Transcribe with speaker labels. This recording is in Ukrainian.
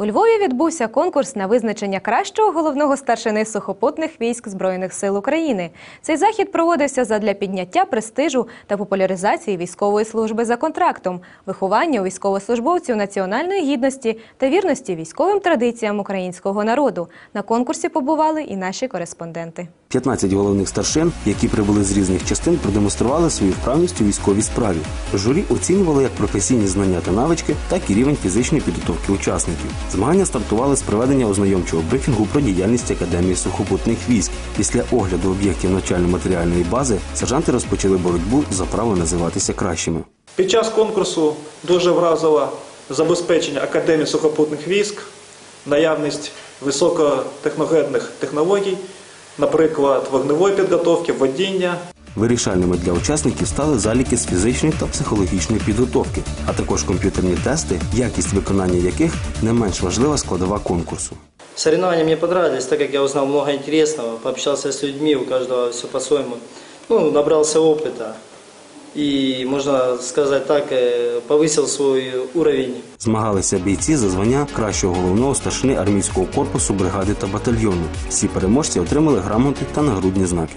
Speaker 1: У Львові відбувся конкурс на визначення кращого головного старшини сухопутних військ Збройних сил України. Цей захід проводився задля підняття престижу та популяризації військової служби за контрактом, виховання у військовослужбовців національної гідності та вірності військовим традиціям українського народу. На конкурсі побували і наші кореспонденти.
Speaker 2: 15 головних старшин, які прибули з різних частин, продемонстрували свою вправність у військовій справі. Журі оцінювало як професійні знання та навички, так і рівень фізичної підготовки учасників. Змагання стартували з проведення ознайомчого брифінгу про діяльність Академії сухопутних військ. Після огляду об'єктів навчально-матеріальної бази сержанти розпочали боротьбу за право називатися кращими.
Speaker 3: Під час конкурсу дуже вразило забезпечення Академії сухопутних військ, наявність високотехногенних технологій, наприклад, вогневої підготовки, водіння,
Speaker 2: Вирішальними для учасників стали заліки з фізичної та психологічної підготовки, а також комп'ютерні тести, якість виконання яких не менш важлива складова конкурсу.
Speaker 4: Соревнования мне понравились, так как я узнал много интересного, пообщался с людьми, у каждого все по-своему. Ну, набрался опыта и, можна сказати так, повисив свій уровень
Speaker 2: Змагалися бійці за звання кращого головного старшини армійського корпусу, бригади та батальйону. Всі переможці отримали грамоти та нагрудні знаки.